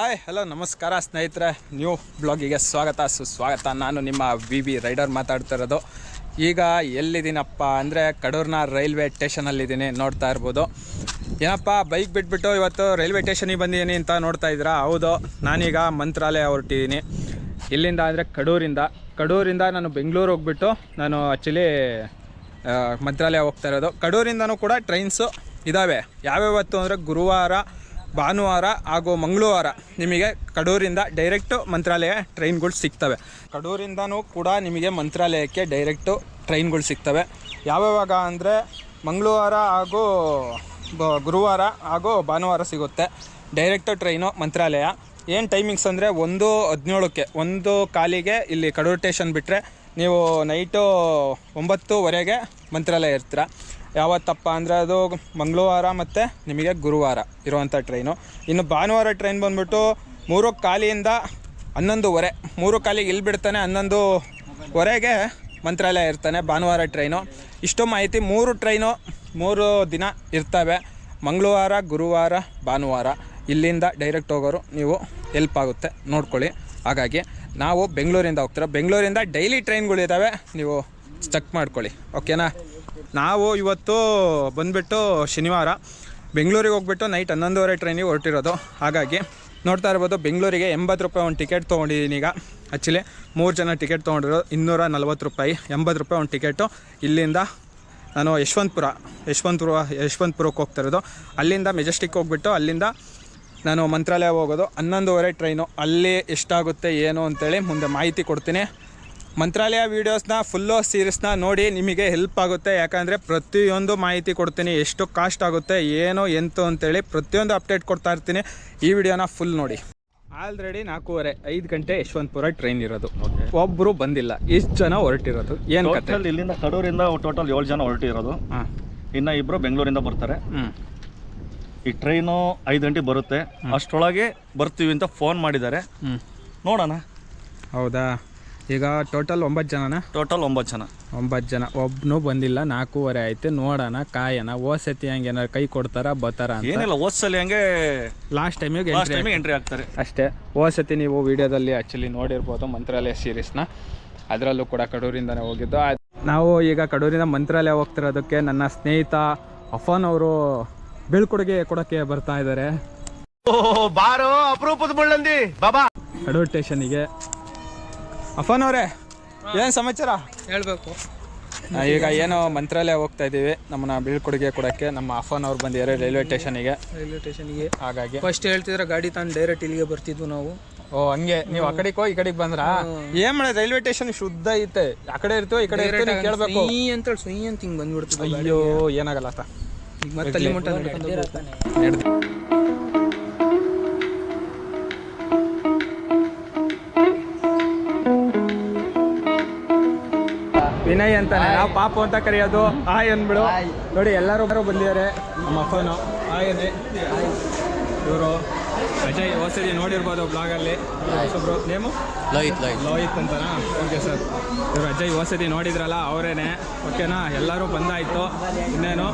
Hi hello ನಮಸ್ಕಾರ ಸ್ನೇಹಿತರೆ. New ಬ್ಲಾಗಿಗೆ ಸ್ವಾಗತ, ಸುಸ್ವಾಗತ. ನಾನು ನಿಮ್ಮ ವಿ ಬಿ ರೈಡರ್ ಮಾತಾಡ್ತಾ ಇರೋದು. ಈಗ ಎಲ್ಲಿದ್ದೀನಪ್ಪ ಅಂದರೆ ಕಡೂರಿನ ರೈಲ್ವೆ ಸ್ಟೇಷನಲ್ಲಿದ್ದೀನಿ ನೋಡ್ತಾ ಇರ್ಬೋದು. ಏನಪ್ಪ ಬೈಕ್ ಬಿಟ್ಬಿಟ್ಟು ಇವತ್ತು ರೈಲ್ವೆ ಸ್ಟೇಷನಿಗೆ ಬಂದಿದ್ದೀನಿ ಅಂತ ನೋಡ್ತಾ ಇದ್ದೀರಾ? ಹೌದು, ನಾನೀಗ ಮಂತ್ರಾಲಯ ಹೊರಟಿದ್ದೀನಿ. ಇಲ್ಲಿಂದ ಅಂದರೆ ಕಡೂರಿಂದ. ಕಡೂರಿಂದ ನಾನು ಬೆಂಗಳೂರು ಹೋಗ್ಬಿಟ್ಟು ನಾನು ಆ್ಯಕ್ಚುಲಿ ಮಂತ್ರಾಲಯ ಹೋಗ್ತಾ ಇರೋದು. ಕಡೂರಿಂದನೂ ಕೂಡ ಟ್ರೈನ್ಸು ಇದ್ದಾವೆ ಯಾವ್ಯಾವತ್ತು ಅಂದರೆ ಗುರುವಾರ ಭಾನುವಾರ ಹಾಗೂ ಮಂಗಳವಾರ ನಿಮಗೆ ಕಡೂರಿಂದ ಡೈರೆಕ್ಟು ಮಂತ್ರಾಲಯ ಟ್ರೈನ್ಗಳು ಸಿಗ್ತವೆ. ಕಡೂರಿಂದನೂ ಕೂಡ ನಿಮಗೆ ಮಂತ್ರಾಲಯಕ್ಕೆ ಡೈರೆಕ್ಟು ಟ್ರೈನ್ಗಳು ಸಿಗ್ತವೆ. ಯಾವ್ಯಾವಾಗ ಅಂದರೆ ಮಂಗಳವಾರ ಹಾಗೂ ಗುರುವಾರ ಹಾಗೂ ಭಾನುವಾರ ಸಿಗುತ್ತೆ. Direct train Mantralaya. ಏನು ಟೈಮಿಂಗ್ಸ್ ಅಂದರೆ ಒಂದು ಹದಿನೇಳಕ್ಕೆ, ಒಂದು ಕಾಲಿಗೆ ಇಲ್ಲಿ ಕಡೂರು ಸ್ಟೇಷನ್ ಬಿಟ್ಟರೆ ನೀವು ನೈಟು ಒಂಬತ್ತುವರೆಗೆ ಮಂತ್ರಾಲಯ ಇರ್ತೀರ. ಯಾವತ್ತಪ್ಪ ಅಂದರೆ ಅದು ಮಂಗಳವಾರ ಮತ್ತು ನಿಮಗೆ ಗುರುವಾರ ಇರುವಂಥ ಟ್ರೈನು. ಇನ್ನು ಭಾನುವಾರ ಟ್ರೈನ್ ಬಂದ್ಬಿಟ್ಟು ಮೂರು ಕಾಲಿಯಿಂದ ಹನ್ನೊಂದುವರೆ, ಮೂರು ಕಾಲಿಗೆ ಇಲ್ಲಿ ಬಿಡ್ತಾನೆ ಹನ್ನೊಂದುವರೆಗೆ ಮಂತ್ರಾಲಯ ಇರ್ತಾನೆ ಭಾನುವಾರ ಟ್ರೈನು. ಇಷ್ಟು ಮಾಹಿತಿ ಮೂರು ಟ್ರೈನು, ಮೂರು ದಿನ ಇರ್ತವೆ. ಮಂಗಳವಾರ, ಗುರುವಾರ, ಭಾನುವಾರ. ಇಲ್ಲಿಂದ ಡೈರೆಕ್ಟ್ ಹೋಗೋರು ನೀವು ಹೆಲ್ಪ್ ಆಗುತ್ತೆ, ನೋಡ್ಕೊಳ್ಳಿ. ಹಾಗಾಗಿ ನಾವು ಬೆಂಗಳೂರಿಂದ ಹೋಗ್ತೀರ? ಬೆಂಗಳೂರಿಂದ ಡೈಲಿ ಟ್ರೈನ್ಗಳಿದ್ದಾವೆ ನೀವು ಚೆಕ್ ಮಾಡ್ಕೊಳ್ಳಿ. ಓಕೆನಾ ನಾವು ಇವತ್ತು ಬಂದುಬಿಟ್ಟು ಶನಿವಾರ, ಬೆಂಗಳೂರಿಗೆ ಹೋಗ್ಬಿಟ್ಟು ನೈಟ್ ಹನ್ನೊಂದುವರೆ ಟ್ರೈನಿಗೆ ಹೊರಟಿರೋದು. ಹಾಗಾಗಿ ನೋಡ್ತಾ ಇರ್ಬೋದು, ಬೆಂಗಳೂರಿಗೆ ಎಂಬತ್ತು ರೂಪಾಯಿ ಒಂದು ಟಿಕೆಟ್ ತೊಗೊಂಡಿದ್ದೀನಿ ಈಗ. ಆ್ಯಕ್ಚುಲಿ ಮೂರು ಜನ ಟಿಕೆಟ್ ತೊಗೊಂಡಿರೋ ಇನ್ನೂರ ನಲ್ವತ್ತು ರೂಪಾಯಿ, ಎಂಬತ್ತು ರೂಪಾಯಿ ಒಂದು ಟಿಕೆಟು ಇಲ್ಲಿಂದ ನಾನು ಯಶವಂತಪುರ ಯಶವಂತಪುರ, ಯಶವಂತಪುರಕ್ಕೆ ಹೋಗ್ತಾ ಇರೋದು. ಅಲ್ಲಿಂದ ಮೆಜೆಸ್ಟಿಕ್ ಹೋಗ್ಬಿಟ್ಟು ಅಲ್ಲಿಂದ ನಾನು ಮಂತ್ರಾಲಯ ಹೋಗೋದು. ಹನ್ನೊಂದುವರೆ ಟ್ರೈನು ಅಲ್ಲಿ ಎಷ್ಟಾಗುತ್ತೆ, ಏನು ಅಂತೇಳಿ ಮುಂದೆ ಮಾಹಿತಿ ಕೊಡ್ತೀನಿ. ಮಂತ್ರಾಲಯ ವೀಡಿಯೋಸ್ನ ಫುಲ್ಲು ಸೀರೀಸ್ನ ನೋಡಿ ನಿಮಗೆ ಹೆಲ್ಪ್ ಆಗುತ್ತೆ. ಯಾಕಂದರೆ ಪ್ರತಿಯೊಂದು ಮಾಹಿತಿ ಕೊಡ್ತೀನಿ ಎಷ್ಟು ಕಾಸ್ಟ್ ಆಗುತ್ತೆ ಏನು ಎಂತು ಅಂತೇಳಿ ಪ್ರತಿಯೊಂದು ಅಪ್ಡೇಟ್ ಕೊಡ್ತಾ ಇರ್ತೀನಿ. ಈ ವಿಡಿಯೋನ ಫುಲ್ ನೋಡಿ. ಆಲ್ರೆಡಿ ನಾಲ್ಕೂವರೆ ಐದು ಗಂಟೆ ಯಶವಂತಪುರ ಟ್ರೈನ್ ಇರೋದು. ಒಬ್ಬರು ಬಂದಿಲ್ಲ. ಇಷ್ಟು ಜನ ಹೊರಟಿರೋದು. ಏನು ಇಲ್ಲಿಂದ ಕಡೂರಿಂದ ಟೋಟಲ್ ಏಳು ಜನ ಹೊರಟಿರೋದು. ಹಾಂ. ಇನ್ನು ಇಬ್ಬರು ಬೆಂಗಳೂರಿಂದ ಬರ್ತಾರೆ. ಹ್ಞೂ ಈ ಟ್ರೈನು ಐದು ಗಂಟೆಗೆ ಬರುತ್ತೆ. ಅಷ್ಟರೊಳಗೆ ಬರ್ತೀವಿ ಅಂತ ಫೋನ್ ಮಾಡಿದ್ದಾರೆ. ಹ್ಞೂ ನೋಡೋಣ. ಹೌದಾ? ಈಗ ಟೋಟಲ್ ಒಂಬತ್ತು ಜನನ? ಟೋಟಲ್ ಒಂಬತ್ತು ಜನ. ಒಂಬತ್ತು ಜನ. ಒಬ್ಬನು ಬಂದಿಲ್ಲ ನಾಲ್ಕೂವರೆ ಆಯ್ತು ನೋಡೋಣ ಕಾಯನ ಓಸತಿ ಹಂಗೆ ಏನಾರು ಕೈ ಕೊಡ್ತಾರ ಬತ್ತಾರ ಅಂತ. ಏನಿಲ್ಲ ಓದ್ಸಲಿ ಹಂಗೆ ಲಾಸ್ಟ್ ಟೈಮಿಗೆ ಲಾಸ್ಟ್ ಟೈಮಿಗೆ ಎಂಟ್ರಿ ಆಗ್ತಾರೆ. ಅಷ್ಟೇ. ಓಸತಿ ನೀವು ವಿಡಿಯೋದಲ್ಲಿ ಆ್ಯಕ್ಚುಲಿ ನೋಡಿರ್ಬೋದು ಮಂತ್ರಾಲಯ ಸೀರೀಸ್ನ ಅದರಲ್ಲೂ ಕೂಡ ಕಡೂರಿಂದನೇ ಹೋಗಿದ್ದು. ನಾವು ಈಗ ಕಡೂರಿಂದ ಮಂತ್ರಾಲಯ ಹೋಗ್ತಿರೋದಕ್ಕೆ ನನ್ನ ಸ್ನೇಹಿತ ಅಫಾನ್ ಅವರು ಬೀಳ್ಕೊಡುಗೆ ಕೊಡೋಕ್ಕೆ ಬರ್ತಾ ಇದ್ದಾರೆ. ಬಾರೋ ಅಪರೂಪದ ಬಳ್ಳಂದಿ ಬಾಬಾ. ಕಡೂರು ಸ್ಟೇಷನಿಗೆ ಅಫಾನ್ ಅವರೇ ಏನು ಸಮಾಚಾರ? ಹೇಳ್ಬೇಕು. ಈಗ ಏನೋ ಮಂತ್ರಾಲಯ ಹೋಗ್ತಾ ಇದ್ದೀವಿ ನಮ್ಮನ್ನ ಬೀಳ್ಕೊಡುಗೆ ಕೊಡಕ್ಕೆ ನಮ್ಮ ಅಫನ್ ಅವ್ರು ಬಂದಿದ್ದಾರೆ ರೈಲ್ವೆ ಸ್ಟೇಷನಿಗೆ ರೈಲ್ವೆ ಸ್ಟೇಷನ್ಗೆ ಹಾಗಾಗಿ. ಫಸ್ಟ್ ಹೇಳ್ತಿದ್ರೆ ಗಾಡಿ ತಾನು ಡೈರೆಕ್ಟ್ ಇಲ್ಲಿಗೆ ಬರ್ತಿದ್ವು ನಾವು. ಓ ಹಂಗೆ. ನೀವು ಆ ಕಡೆಗೆ ಹೋಗಿ ಈ ಕಡೆಗೆ ಬಂದ್ರ? ಏನ್ ಮಾಡ ರೈಲ್ವೆ ಸ್ಟೇಷನ್ ಶುದ್ಧ ಐತೆ. ಆ ಕಡೆ ಇರ್ತೀವೋ ಈ ಕಡೆ ಇರ್ತೀವಿ ನೀವು ಕೇಳ್ಬೇಕು. ಸುಯ್ ಅಂತೇಳಿ ಸುಯ್ ಅಂತ ಹಿಂಗೆ ಬಂದ್ಬಿಡ್ತೀವಿ ಅಯ್ಯೋ ಏನಾಗಲ್ಲ ಆತ ಈಗ ಮತ್ತೆ ಅಲ್ಲಿ ಮಟ್ಟ ನಡ್ಕೊಂಡು ಹೋಗ್ಬೇಕು. ನಡ್ದು. ವಿನಯ್ ಅಂತಾನೆ. ನಾವು ಪಾಪು ಅಂತ ಕರೆಯೋದು. ಹಾಯ್ ಅಂದ್ಬಿಡು. ನೋಡಿ ಎಲ್ಲರೂ ಬರೋ ಬಂದಿದ್ದಾರೆ. ನಮ್ಮ ಅಪ್ಪನು. ಹಾಯ್ ಅಂದೆ. ಇವರು ಅಜಯ್ ಹೊಸದಿ ನೋಡಿರ್ಬೋದು ಬ್ಲಾಗಲ್ಲಿ ಹೊಸೊಬ್ರು ನೇಮು? ಲೋಹಿತ್ ಲೋಹಿತ್. ಲೋಹಿತ್ ಅಂತನಾ? ಓಕೆ ಸರ್ ಇವರು ಅಜಯ್ ಹೊಸದಿ ನೋಡಿದ್ರಲ್ಲ ಅವರೇನೆ. ಓಕೆನಾ ಎಲ್ಲರೂ ಬಂದಾಯ್ತು. ಇನ್ನೇನು?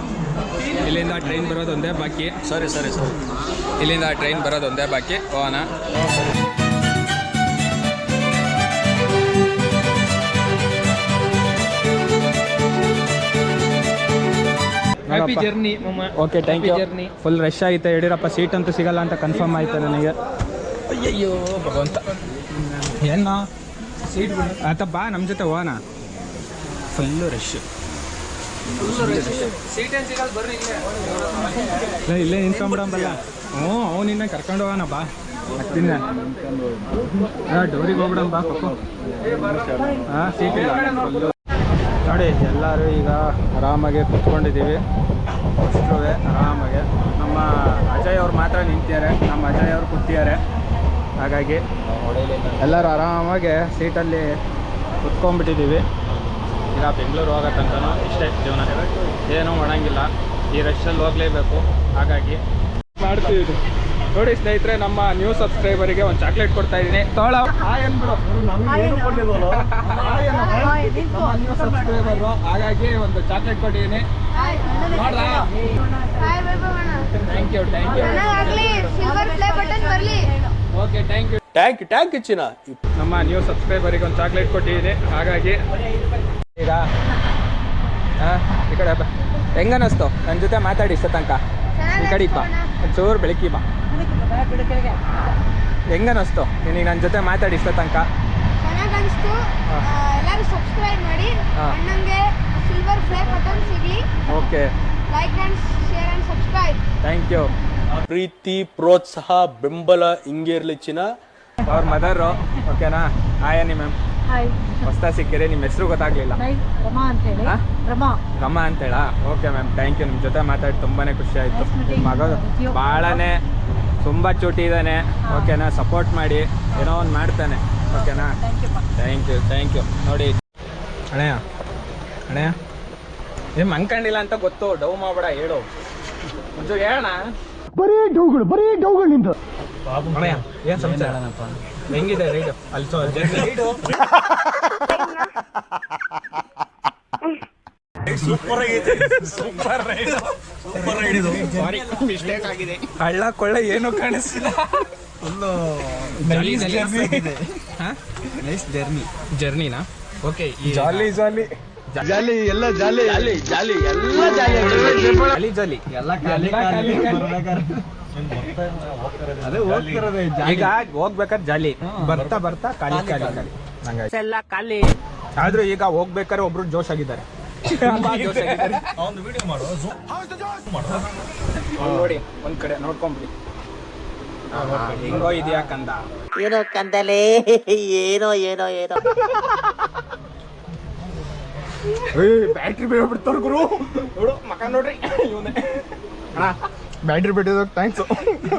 ಇಲ್ಲಿಂದ ಟ್ರೈನ್ ಬರೋದೊಂದೇ ಬಾಕಿ. ಸರಿ ಸರಿ ಸರಿ ಇಲ್ಲಿಂದ ಟ್ರೈನ್ ಬರೋದೊಂದೇ ಬಾಕಿ. ಹೋಗೋಣ. Journey okay thank you journey full rush ಆಗಿದೆ ಯಡಿಯೂರಪ್ಪ ಸೀಟ್ ಅಂತೂ ಸಿಗಲ್ಲ ಅಂತ ಕನ್ಫರ್ಮ್ ಆಯ್ತು ನನಗೆ. ಅಯ್ಯಯ್ಯೋ ಭಗವಂತ. ಏನು? ಸೀಟ್ ಆತ ಬಾ ನಮ್ಮ ಜೊತೆ ಹೋಗೋಣ. ಫುಲ್ಲು ರಶ್ ಇಲ್ಲೇ. ಇಲ್ಲ ನಿಂತ್ಕೊಂಡ್ಬಿಡಂಬಲ್ಲ ಹ್ಞೂ ಅವನಿನ್ನ ಕರ್ಕೊಂಡು ಹೋಗೋಣ ಬಾ. ತಿನ್ನ ಡೋರಿಗೆ ಹೋಗ್ಬಿಡಂ ಬಾ ಹಾಂ ಸೀಟ್ ಇಲ್ಲ. ನೋಡಿ ಎಲ್ಲರೂ ಈಗ ಆರಾಮಾಗಿ ಕುತ್ಕೊಂಡಿದ್ದೀವಿ. ಅಷ್ಟೂ ಆರಾಮಾಗೆ. ನಮ್ಮ ಅಜಯ್ ಅವ್ರು ಮಾತ್ರ ನಿಂತಿದ್ದಾರೆ. ನಮ್ಮ ಅಜಯ್ ಅವರು ಕೂತಿದ್ದಾರೆ. ಹಾಗಾಗಿ ಎಲ್ಲರೂ ಆರಾಮಾಗೆ ಸೀಟಲ್ಲಿ ಕುತ್ಕೊಂಡ್ಬಿಟ್ಟಿದ್ದೀವಿ. ಈಗ ಬೆಂಗಳೂರು ಹೋಗೋ ಇಷ್ಟ ಇಷ್ಟೇ ಜೀವನ. ಏನೂ ಒಣಂಗಿಲ್ಲ. ಈ ರಶಲ್ಲಿ ಹೋಗಲೇಬೇಕು. ಹಾಗಾಗಿ ಮಾಡ್ತೀವಿ. ನೋಡಿ ಸ್ನೇಹಿತರೆ ನಮ್ಮ ನ್ಯೂ ಸಬ್ಸ್ಕ್ರೈಬರಿಗೆ ಒಂದು ಚಾಕ್ಲೇಟ್ ಕೊಡ್ತಾ ಇದ್ದೀನಿ. ತೋಳ. ಹಾಯ್ ಸಬ್ಸ್ಕ್ರೈಬರು ಹಾಗಾಗಿ ಒಂದು ಚಾಕ್ಲೇಟ್ ಕೊಟ್ಟಿದ್ದೀನಿ. Thank you thank you okay thank you thank thank ನಮ್ಮ ನ್ಯೂ ಸಬ್ಸ್ಕ್ರೈಬರಿಗೆ ಒಂದು ಚಾಕ್ಲೇಟ್ ಕೊಟ್ಟಿದ್ದೀನಿ. ಹಾಗಾಗಿ ಈಗ ಹಾಂ ಈ ಕಡೆ ಹೆಂಗನ್ನಿಸ್ತು? ನನ್ನ ಜೊತೆ ಮಾತಾಡಿ ತನಕ ಈ ಕಡೆ ಬಾ ಒಂಚೂರು ಬೆಳಕಿ ಬಾ. ಹೆಂಗನ್ನಿಸ್ತು ನಿನಗೆ ನನ್ನ ಜೊತೆ ಮಾತಾಡಿ ಇಷ್ಟ ತನಕ? ಚೆನ್ನಾಗಿ ಅನಿಸ್ತು ಎಲ್ಲರೂ ಸಬ್ಸ್ಕ್ರೈಬ್ ಮಾಡಿ. ಹಾ. ಅಣ್ಣಂಗೆ ಸಿಲ್ವರ್ ಫ್ಲೇ ಬಟನ್ ಸಿಗಲಿ. Okay. Like and share and subscribe thank you ಪ್ರೀತಿ ಪ್ರೋತ್ಸಾಹ ಬೆಂಬಲ ಹಿಂಗೆ ಇರ್ಲಿ ಚಿನ್ನ. ಅವ್ರ ಮದರು ಓಕೆನಾ ಆಯನಿ ಮ್ಯಾಮ್ ಹಾಯ್ ಹೊಸ್ತಾ ಸಿಕ್ಕಿರಿ ನಿಮ್ಮ ಹೆಸರು ಗೊತ್ತಾಗ್ಲಿಲ್ಲ. ನೈ ರಮಾ ಅಂತ ಹೇಳಿ? ರಮಾ. ಅಂತ ಅಂತೇಳ? ಓಕೆ ಮ್ಯಾಮ್ ಥ್ಯಾಂಕ್ ಯು ನಿಮ್ಮ ಜೊತೆ ಮಾತಾಡಿ ತುಂಬಾನೇ ಖುಷಿ ಆಯಿತು. ಮಗ ಭಾಳನೇ ತುಂಬ ಚೂಟಿ ಇದ್ದಾನೆ. ಓಕೆನಾ ಸಪೋರ್ಟ್ ಮಾಡಿ. ಏನೋ ಒಂದು ಮಾಡ್ತಾನೆ. ಓಕೆನಾ thank you thank you thank you ನೋಡಿ. ಅಣ್ಣಯ್ಯ ಅಣ್ಣಯ್ಯ. ಏನು ಅನ್ಕೊಂಡಿಲ್ಲ ಅಂತ ಗೊತ್ತು. ಡವ್ ಮಾಡಬೇಡ ಹೇಳು. ಒಂಚೂರು ಹೇಳೋಣ ಬರೀ ಡೌಗಳು ಬರೀ ಡೌಗಳು ನಿಂದು ಅಣ್ಣಯ್ಯ ಏನು ಸಮಾಚಾರ? ಹೆಂಗಿದೆ ರೈಡು ಅಲ್ಲಿ ಸೊ ರೈಡ್ ಸೂಪರ್ ಆಗೈತೆ. ಸೂಪರ್ ರೈಡ್ ಸೂಪರ್ ರೈಡ್ ಇದು. ಮಿಸ್ಟೇಕ್ ಆಗಿದೆ. ಹಳ್ಳ ಕೊಳ್ಳ ಏನು ಕಾಣಿಸ್ತಿಲ್ಲ. ನೈಸ್ ಜರ್ನಿ ನೈಸ್ ಜರ್ನಿ ಜರ್ನಿನಾ ಓಕೆ ಜಾಲಿ ಜಾಲಿ ಜಾಲಿ ಎಲ್ಲ ಜಾಲಿ ಜಾಲಿ ಜಾಲಿ ಎಲ್ಲ ಜಾಲಿ ಜಾಲಿ ಜಾಲಿ ಎಲ್ಲ ಅದೇ ಹೋಗ್ತಿರೋದೇ ಈಗ ಹೋಗ್ಬೇಕಾದ್ರೆ ಜಾಲಿ. ಬರ್ತಾ ಬರ್ತಾ ಖಾಲಿ ಖಾಲಿ ಖಾಲಿ ಹಂಗಾಗಿ. ಎಲ್ಲ ಖಾಲಿ. ಆದ್ರೂ ಈಗ ಹೋಗ್ಬೇಕಾದ್ರೆ ಒಬ್ರು ಜೋಶ್ ಆಗಿದ್ದಾರೆ. ತುಂಬಾ ಜೋಶ್ ಆಗಿದ್ದಾರೆ. ಒಂದು ವಿಡಿಯೋ ಮಾಡು ಅವ್ನ್ ನೋಡಿ ಒಂದ್ ಕಡೆ ನೋಡ್ಕೊಂಬಿಡಿ. ಹೆಂಗೋ ಇದೆಯಾ ಕಂದ. ಏನೋ ಕಂದಲೇ ಏನೋ ಏನೋ ಏನೋ. ಬ್ಯಾಟ್ರಿ ಬೇಡ ಬಿಡ್ತಾರ ಗುರು. ನೋಡು ಮಕ ನೋಡ್ರಿ ಇವನೇ. ಅಣ್ಣ ಬ್ಯಾಟ್ರಿ ಬಿಟ್ಟಿದ್ದಕ್ಕೆ ಥ್ಯಾಂಕ್ಸ್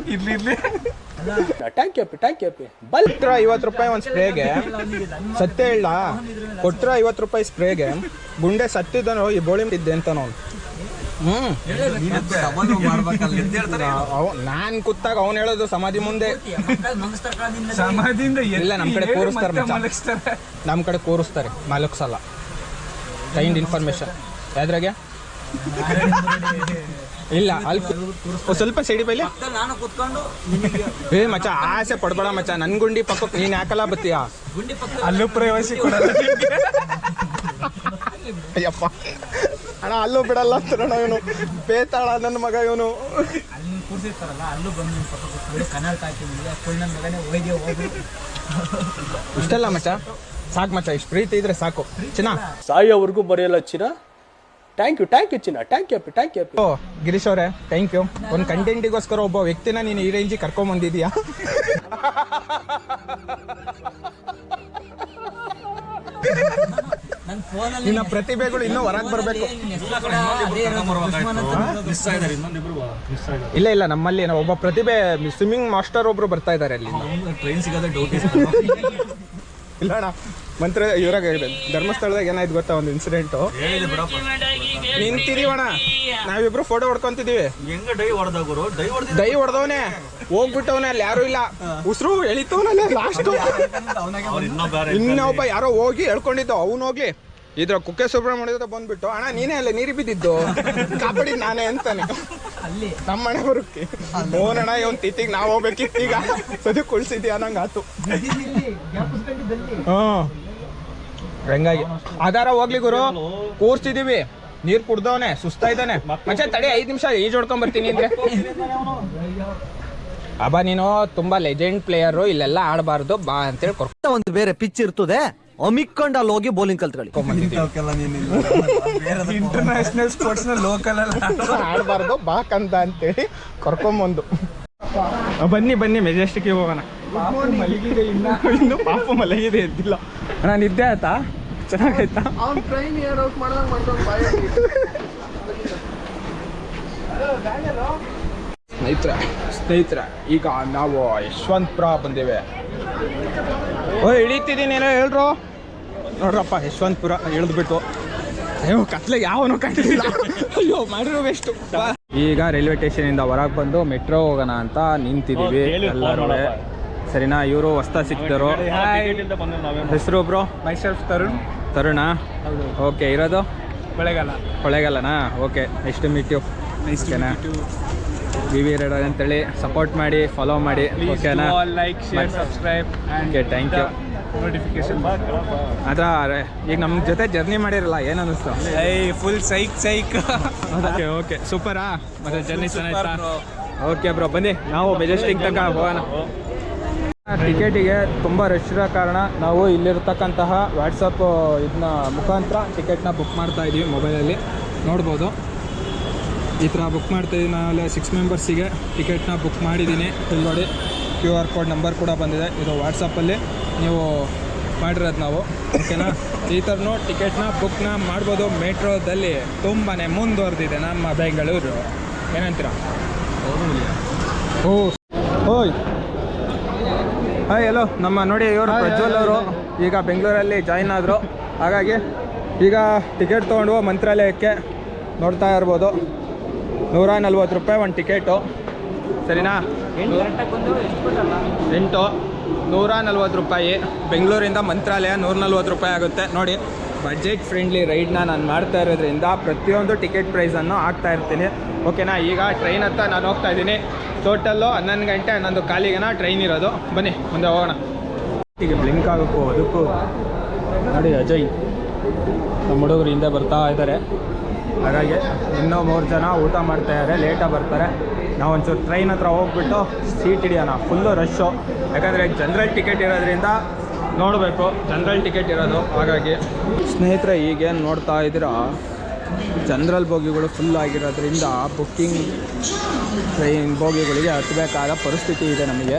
ಇರ್ಲಿ ಇರ್ಲಿ. ಟ್ಯಾಂಕ್ ಯಪ್ಪಿ ಟ್ಯಾಂಕ್ ಯಪ್ಪಿ ಬಲ್ತ್ರ ಐವತ್ತು ರೂಪಾಯಿ ಒಂದು ಸ್ಪ್ರೇಗೆ. ಸತ್ಯ ಇಲ್ಲ ಕೊಟ್ರ ಐವತ್ತು ರೂಪಾಯಿ ಸ್ಪ್ರೇಗೆ. ಗುಂಡೆ ಸತ್ತಿದ್ದಾನು ಈ ಬೋಳಿ ಇದ್ದೆ ಅಂತ ನಾವು ಹ್ಮ್. ಅವ್- ನಾನ್ ಕೂತಾಗ ಅವ್ನು ಹೇಳೋದು ಸಮಾಧಿ ಮುಂದೆ. ಸಮಾಧಿಯಿಂದ ಇಲ್ಲ ನಮ್ಮ ಕಡೆ ಕೂರಿಸ್ತಾರೆ ನಮ್ಮ ಕಡೆ ಕೂರಿಸ್ತಾರೆ ಮಲಗ್ಸಲ್ಲ. ಕೈಂಡ್ ಇನ್ಫಾರ್ಮೇಶನ್ ಯಾವ್ದ್ರಾಗೆ ಇಲ್ಲ ಅಲ್ಲಿ ಸ್ವಲ್ಪ ಓ, ಸ್ವಲ್ಪ ಸೈಡಿ ಬೈಲಿ. ಏ ಮಚ್ಚ ಆಸೆ ಪಡ್ಬೇಡ ಮಚ್ಚ. ನನ್ ಗುಂಡಿ ಪಕ್ಕಕ್ಕೆ ನೀನ್ ಯಾಕಲ್ಲ ಬತ್ತೀಯ? ಅಲ್ಲೂ ಕೊಡಲ್ಲ ಅಯ್ಯಪ್ಪ. ಅಣ್ಣ ಅಲ್ಲೂ ಬಿಡಲ್ಲ ಇವನು. ಬೇತಾಳ ನನ್ನ ಮಗ ಇವನು. ಇಷ್ಟಲ್ಲ ಮಚ್ಚ? ಸಾಕು ಮಚ್ಚ ಇಷ್ಟ ಪ್ರೀತಿ ಇದ್ರೆ ಸಾಕು. ಚಿನ್ನ. ಸಾಯೋವರೆಗೂ ಬರೆಯಲ್ಲ ಚಿನ್ನ? ಟ್ಯಾಂಕ್ ಯು ಥ್ಯಾಂಕ್ ಯು ಚಿನ್ನ ಥ್ಯಾಂಕ್ ಯು ಥ್ಯಾಂಕ್ ಯು ಓ ಗಿರೀಶ್ ಅವರೇ ಥ್ಯಾಂಕ್ ಯು ಒಂದು ಕಂಟೆಂಟಿಗೋಸ್ಕರ ಒಬ್ಬ ವ್ಯಕ್ತಿನ ನೀನು ಈ ರೇಂಜಿಗೆ ಕರ್ಕೊಂಬಂದಿದ್ಯಾ ನಿನ್ನ ಪ್ರತಿಭೆಗಳು ಇನ್ನೂ ಹೊರಗೆ ಬರಬೇಕು. ಇಲ್ಲ ಇಲ್ಲ ನಮ್ಮಲ್ಲಿ ನಾವು ಒಬ್ಬ ಪ್ರತಿಭೆ ಸ್ವಿಮ್ಮಿಂಗ್ ಮಾಸ್ಟರ್ ಒಬ್ರು ಬರ್ತಾ ಇದ್ದಾರೆ ಅಲ್ಲಿ. ಟ್ರೈನ್ ಸಿಗೋದೇ ಡೌಟ್ ಇಲ್ಲ ಅಣ್ಣ ಮಂತ್ರ ಇವ್ರಾಗ ಧರ್ಮಸ್ಥಳದಾಗ ಏನಾಯ್ತು ಗೊತ್ತಾ ಒಂದು ಇನ್ಸಿಡೆಂಟು ನಿಂತಿದೀವಣ್ಣ ನಾವಿಬ್ರು ಫೋಟೋ ಹೊಡ್ಕೊಂತಿದೀವಿ ಹೆಂಗ ಡೈ ಹೊಡೆದ ಗುರು? ಡೈ ಹೊಡೆದ ದೈ ಹೊಡೆದವನೇ. ಹೋಗ್ಬಿಟ್ಟವನೇ ಅಲ್ಲಿ ಯಾರು ಇಲ್ಲ. ಉಸಿರು ಎಳಿತವನಲ್ಲ ಲಾಸ್ಟ್ ಇನ್ನೊಬ್ಬ ಯಾರೋ ಹೋಗಿ ಹೇಳ್ಕೊಂಡಿದ್ದು ಅವ್ನು ಹೋಗ್ಲಿ. ಇದ್ರ ಕುಕ್ಕೆ ಸುಬ್ರಹ್ಮಣ್ಯದ ಬಂದ್ಬಿಟ್ಟು ಅಣ್ಣ ನೀನೇ ಅಲ್ಲ ನೀರಿ ಬಿದ್ದಿದ್ದು? ಕಾಪಾಡಿ ನಾನೇ ಅಂತಾನೆ. ನಮ್ಮ ಮನೆ ಬರೋಕ್ಕೆ. ಓನಣ್ಣ ಇವನ್ ತಿತ್ತಿಗೆ ನಾವು ಹೋಗ್ಬೇಕಿತ್ತೀಗ ಈಗ ಸದ್ಯ ಕುಳ್ಸಿದ್ಯಾ? ಅನ್ನಂಗೆ ಆತು. ಹ್ಮ್. ಹಂಗಾಗಿ. ಅದಾರ ಹೋಗ್ಲಿ ಗುರು. ಕೂರ್ಸಿದೀವಿ. ನೀರ್ ಕುಡ್ದವನೆ ಸುಸ್ತಾ ಇದ್ದಾನೆ. ಮಚ್ಚ ತಡಿ ಐದ್ ನಿಮಿಷ ಈಜ್ ಹೊಡ್ಕೊಂಡ್ ಬರ್ತೀನಿ ಅಂದ್ರೆ ಅಬ್ಬ ನೀನು ತುಂಬಾ ಲೆಜೆಂಡ್ ಪ್ಲೇಯರು ಇಲ್ಲೆಲ್ಲ ಆಡಬಾರ್ದು ಬಾ ಅಂತೇಳಿ ಕೊರ್ಕ ಒಂದು ಬೇರೆ ಪಿಚ್ ಇರ್ತದೆ ಅಮಿಕ್ಕೊಂಡು ಅಲ್ಲಿ ಹೋಗಿ ಬೌಲಿಂಗ್ ಕಲ್ತ್ಕೊಳ್ಳಿ. ಇಂಟರ್ನ್ಯಾಷನಲ್ ಸ್ಪೋರ್ಟ್ಸ್ನ ಲೋಕಲ್ ಆಡಬಾರ್ದು ಬಾ ಕಂದ ಅಂತೇಳಿ ಕರ್ಕೊಂಬಂದು ಬನ್ನಿ ಬನ್ನಿ ಮೆಜೆಸ್ಟಿಕ್ ಹೋಗೋಣ. ಮಲಗಿದೆ ಇನ್ನ. ಇನ್ನು ಪಾಪು ಮಲಗಿದೆ ಎದ್ದಿಲ್ಲ. ನಾನು ನಿದ್ದೆ ಆಯ್ತಾ? ಚೆನ್ನಾಗಾಯ್ತಾ ಅವ್ನು ಟ್ರೈನ್ ಏರ್ ಔಟ್ ಮಾಡ್ದಂಗ್ ಮಾಡ್ಕೊಂಡು ಬಾಯ ಸ್ನೇಹಿತರೆ ಸ್ನೇಹಿತರೆ ಈಗ ನಾವು ಯಶವಂತಪುರ ಬಂದೇವೆ. ಓ ಇಳಿತಿದ್ದೀನಿ ಏನೋ ಹೇಳ್ರು? ನೋಡ್ರಪ್ಪ ಯಶವಂತಪುರ ಇಳಿದ್ಬಿಟ್ಟು. ಅಯ್ಯೋ ಕತ್ಲೆ ಯಾವನು ಕಂಡಿಲ್ಲ ಅಯ್ಯೋ ಮಾಡಿರೋ ವೆಷ್ಟು ಈಗ ರೈಲ್ವೆ ಸ್ಟೇಷನಿಂದ ಹೊರಗೆ ಬಂದು ಮೆಟ್ರೋ ಹೋಗೋಣ ಅಂತ ನಿಂತಿದ್ದೀವಿ ಎಲ್ಲರೂ. ಸರಿನಾ? ಇವರು ಹೊಸ್ತಾ ಸಿಕ್ತಾರೋ ಹೆಸರು ಒಬ್ರು? ಮೈಸೆಲ್ಫ್ ತರುಣ್. ತರುಣ? ಓಕೆ ಇರೋದು? ಕೊಳೆಗಾಲ. ಕೊಳೆಗಾಲನಾ? ಓಕೆ ನೆಕ್ಸ್ಟ್ ಮೀಟ್ ಯು ಓಕೆನಾ ವಿ ವಿ ರೈಡರ್ ಅಂತೇಳಿ ಸಪೋರ್ಟ್ ಮಾಡಿ ಫಾಲೋ ಮಾಡಿ. ಓಕೆನಾ like share, subscribe okay thank you notification ಅದ್ರ ಈಗ ನಮ್ಮ ಜೊತೆ ಜರ್ನಿ ಮಾಡಿರಲ್ಲ ಏನು ಅನ್ನಿಸ್ತು? Full psych psych okay okay ಸೂಪರಾ ಮತ್ತೆ ಜರ್ನಿ ಚೆನ್ನಾಯ್ತಾ? ಓಕೆ ಬ್ರೋ ಬನ್ನಿ. ನಾವು ಮೆಜೆಸ್ಟಿಕ್ ತನಕ ಹೋಗೋಣ. ಟಿಕೆಟಿಗೆ ತುಂಬ ರಶ್ ಇರೋ ಕಾರಣ ನಾವು ಇಲ್ಲಿರ್ತಕ್ಕಂತಹ ವಾಟ್ಸಪ್ ಇದನ್ನ ಮುಖಾಂತರ ಟಿಕೆಟ್ನ ಬುಕ್ ಮಾಡ್ತಾ ಇದ್ದೀವಿ ಮೊಬೈಲಲ್ಲಿ ನೋಡ್ಬೋದು. ಈ ಥರ ಬುಕ್ ಮಾಡ್ತಾ ಇದ್ದೀನಿ ನಾವಲ್ಲಿ ಸಿಕ್ಸ್ ಮೆಂಬರ್ಸಿಗೆ ಟಿಕೆಟ್ನ ಬುಕ್ ಮಾಡಿದ್ದೀನಿ ಇಲ್ಲಿ ನೋಡಿ ಕ್ಯೂ ಆರ್ ಕೋಡ್ ನಂಬರ್ ಕೂಡ ಬಂದಿದೆ. ಇದು ವಾಟ್ಸಪ್ಪಲ್ಲಿ ನೀವು ಮಾಡಿರೋದು ನಾವು. ಓಕೆನಾ ಈ ಥರನೂ ಟಿಕೆಟ್ನ ಬುಕ್ನ ಮಾಡ್ಬೋದು ಮೆಟ್ರೋದಲ್ಲಿ. ತುಂಬಾ ಮುಂದುವರೆದಿದೆ ನಮ್ಮ ಬೆಂಗಳೂರು. ಏನಂತೀರ? ಓ ಓಯ್. ಹಾಯ್ ಹಲೋ ನಮ್ಮ ನೋಡಿ ಇವರು ಪ್ರಜ್ವಲ್ ಅವರು. ಈಗ ಬೆಂಗಳೂರಲ್ಲಿ ಜಾಯಿನ್ ಆದರು. ಹಾಗಾಗಿ ಈಗ ಟಿಕೆಟ್ ತೊಗೊಂಡು ಮಂತ್ರಾಲಯಕ್ಕೆ ನೋಡ್ತಾ ಇರ್ಬೋದು. ನೂರ ನಲ್ವತ್ತು ರೂಪಾಯಿ ಒಂದು ಟಿಕೆಟು. ಸರಿನಾ? ಎಂಟು ನೂರ ನಲ್ವತ್ತು ರೂಪಾಯಿ. ಬೆಂಗಳೂರಿಂದ ಮಂತ್ರಾಲಯ ನೂರ ನಲ್ವತ್ತು ರೂಪಾಯಿ ಆಗುತ್ತೆ. ನೋಡಿ ಬಜೆಟ್ ಫ್ರೆಂಡ್ಲಿ ರೈಡ್ನ ನಾನು ಮಾಡ್ತಾ ಇರೋದ್ರಿಂದ ಪ್ರತಿಯೊಂದು ಟಿಕೆಟ್ ಪ್ರೈಸನ್ನು ಹಾಕ್ತಾ ಇರ್ತೀನಿ. ಓಕೆನಾ ಈಗ ಟ್ರೈನ್ ಹತ್ತ ನಾನು ಹೋಗ್ತಾ ಇದ್ದೀನಿ. ಟೋಟಲ್ಲು ಹನ್ನೊಂದು ಗಂಟೆ ಹನ್ನೊಂದು ಕಾಲಿಗೆನ ಟ್ರೈನ್ ಇರೋದು. ಬನ್ನಿ, ಮುಂದೆ ಹೋಗೋಣ. ಈಗ ಬ್ಲಿಂಕ್ ಆಗಬೇಕು ಅದಕ್ಕೂ ನೋಡಿ ಅಜಯ್. ನಮ್ಮ ಹುಡುಗರು ಹಿಂದೆ ಬರ್ತಾ ಇದ್ದಾರೆ ಹಾಗಾಗಿ ಇನ್ನೂ ಮೂರು ಜನ ಊಟ ಮಾಡ್ತಾ ಇದ್ದಾರೆ ಲೇಟಾಗಿ ಬರ್ತಾರೆ. ನಾವು ಒಂಚೂರು ಟ್ರೈನ್ ಹತ್ರ ಹೋಗ್ಬಿಟ್ಟು ಸೀಟ್ ಹಿಡಿಯೋಣ. ಫುಲ್ಲು ರಶ್ಶು ಯಾಕಂದರೆ ಜನ್ರಲ್ ಟಿಕೆಟ್ ಇರೋದ್ರಿಂದ ನೋಡಬೇಕು. ಜನ್ರಲ್ ಟಿಕೆಟ್ ಇರೋದು, ಹಾಗಾಗಿ. ಸ್ನೇಹಿತರೆ ಈಗೇನು ನೋಡ್ತಾ ಇದ್ದೀರಾ? ಜನರಲ್ ಬೋಗಿಗಳು ಫುಲ್ ಆಗಿರೋದ್ರಿಂದ ಬುಕ್ಕಿಂಗ್ ಟ್ರೈನ್ ಬೋಗಿಗಳಿಗೆ ಹತ್ತಬೇಕಾದ ಪರಿಸ್ಥಿತಿ ಇದೆ ನಮಗೆ.